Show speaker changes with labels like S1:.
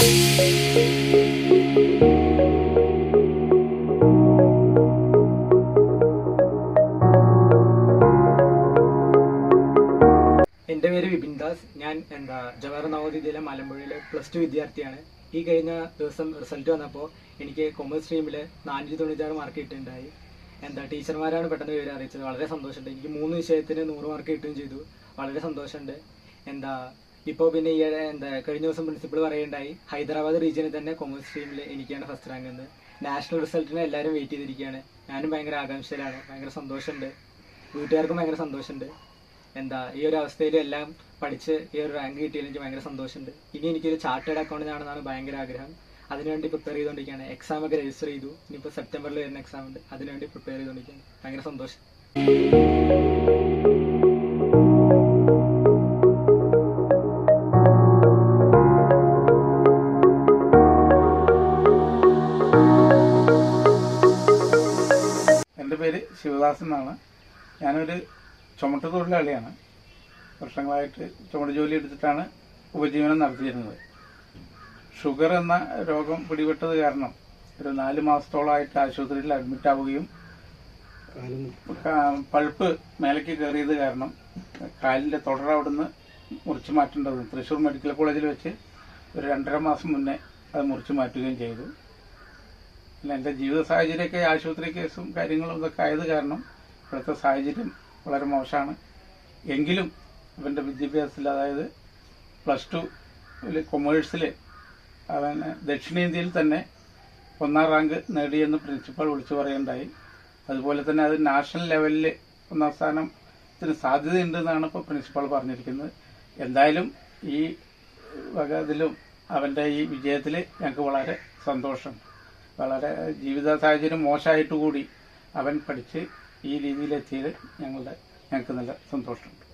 S1: എന്റെ പേര് വിപിൻ ദാസ്. ഞാൻ എന്താ ജവഹർ നവോദയയിലെ മലമ്പുഴയിലെ പ്ലസ് ടു വിദ്യാർത്ഥിയാണ്. ഈ കഴിഞ്ഞ ദിവസം റിസൾട്ട് വന്നപ്പോൾ എനിക്ക് കൊമേഴ്സ് സ്ട്രീമിൽ നാനൂറ്റി തൊണ്ണൂറ്റാറ് മാർക്ക് കിട്ടുന്നുണ്ടായി എന്താ ടീച്ചർമാരാണ് പെട്ടെന്ന് വിവരം അറിയിച്ചത്. വളരെ സന്തോഷമുണ്ട്. എനിക്ക് മൂന്ന് വിഷയത്തിന് നൂറ് മാർക്ക് കിട്ടുകയും ചെയ്തു. വളരെ സന്തോഷമുണ്ട്. എന്താ ഇപ്പോൾ പിന്നെ ഈ എന്താ കഴിഞ്ഞ ദിവസം പ്രിൻസിപ്പൾ പറയുണ്ടായി ഹൈദരാബാദ് റീജിയനിൽ തന്നെ കോമേഴ്സ് സ്ട്രീമിൽ എനിക്കാണ് ഫസ്റ്റ് റാങ്ക് എന്ന്. നാഷണൽ റിസൾട്ടിന് എല്ലാവരും വെയിറ്റ് ചെയ്തിരിക്കുകയാണ്. ഞാനും ഭയങ്കര ആകാംക്ഷയിലാണ് ഭയങ്കര സന്തോഷമുണ്ട്. വീട്ടുകാർക്കും ഭയങ്കര സന്തോഷമുണ്ട്. എന്താ ഈ ഒരു അവസ്ഥയിൽ എല്ലാം പഠിച്ച് ഈ ഒരു റാങ്ക് കിട്ടിയതിൽ എനിക്ക് ഭയങ്കര സന്തോഷമുണ്ട്. ഇനി എനിക്കൊരു ചാർട്ടേഡ് അക്കൗണ്ടന്റ് ആണെന്നാണ് ഭയങ്കര ആഗ്രഹം. അതിനുവേണ്ടി പ്രിപ്പയർ ചെയ്തുകൊണ്ടിരിക്കുകയാണ്. എക്സാം ഒക്കെ രജിസ്റ്റർ ചെയ്തു. ഇനിയിപ്പോൾ സെപ്റ്റംബറിൽ വരുന്ന എക്സാം ഉണ്ട്. അതിനുവേണ്ടി പ്രിപ്പയർ ചെയ്തുകൊണ്ടിരിക്കുകയാണ്. ഭയങ്കര സന്തോഷം.
S2: ശിവദാസൻ എന്നാണ് ഞാനൊരു ചുമട്ട് തൊഴിലാളിയാണ്. വർഷങ്ങളായിട്ട് ചുമട് ജോലി എടുത്തിട്ടാണ് ഉപജീവനം നടത്തിയിരുന്നത്. ഷുഗർ എന്ന രോഗം പിടിപെട്ടത് കാരണം ഒരു നാല് മാസത്തോളമായിട്ട് ആശുപത്രിയിൽ അഡ്മിറ്റ് ആവുകയും പൾപ്പ് മേലേക്ക് കയറിയത് കാരണം കാലിന്റെ തുടർ അവിടുന്ന് മുറിച്ച് മാറ്റേണ്ടത് തൃശ്ശൂർ മെഡിക്കൽ കോളേജിൽ വെച്ച് ഒരു രണ്ടര മാസം മുന്നേ അത് മുറിച്ച് മാറ്റുകയും ചെയ്തു. പിന്നെ എന്റെ ജീവിത സാഹചര്യമൊക്കെ ആശുപത്രി കേസും കാര്യങ്ങളും ഇതൊക്കെ ആയത് കാരണം ഇപ്പോഴത്തെ സാഹചര്യം വളരെ മോശമാണ്. എങ്കിലും ഇവന്റെ വിദ്യാഭ്യാസത്തിൽ അതായത് പ്ലസ് ടു കൊമേഴ്സിൽ അവൻ ദക്ഷിണേന്ത്യയിൽ തന്നെ ഒന്നാം റാങ്ക് നേടിയെന്ന് പ്രിൻസിപ്പൾ വിളിച്ചു പറയുണ്ടായി. അതുപോലെ തന്നെ അത് നാഷണൽ ലെവലിൽ ഒന്നാം സ്ഥാനത്തിന് സാധ്യതയുണ്ടെന്നാണ് ഇപ്പോൾ പ്രിൻസിപ്പൾ പറഞ്ഞിരിക്കുന്നത്. എന്തായാലും ഈ വക ഇതിലും അവന്റെ ഈ വിജയത്തിൽ ഞങ്ങൾക്ക് വളരെ സന്തോഷം. വളരെ ജീവിത സാഹചര്യം മോശമായിട്ട് കൂടി അവൻ പഠിച്ച് ഈ രീതിയിലെത്തിയത് ഞങ്ങളുടെ ഞങ്ങൾക്ക് നല്ല സന്തോഷമുണ്ട്.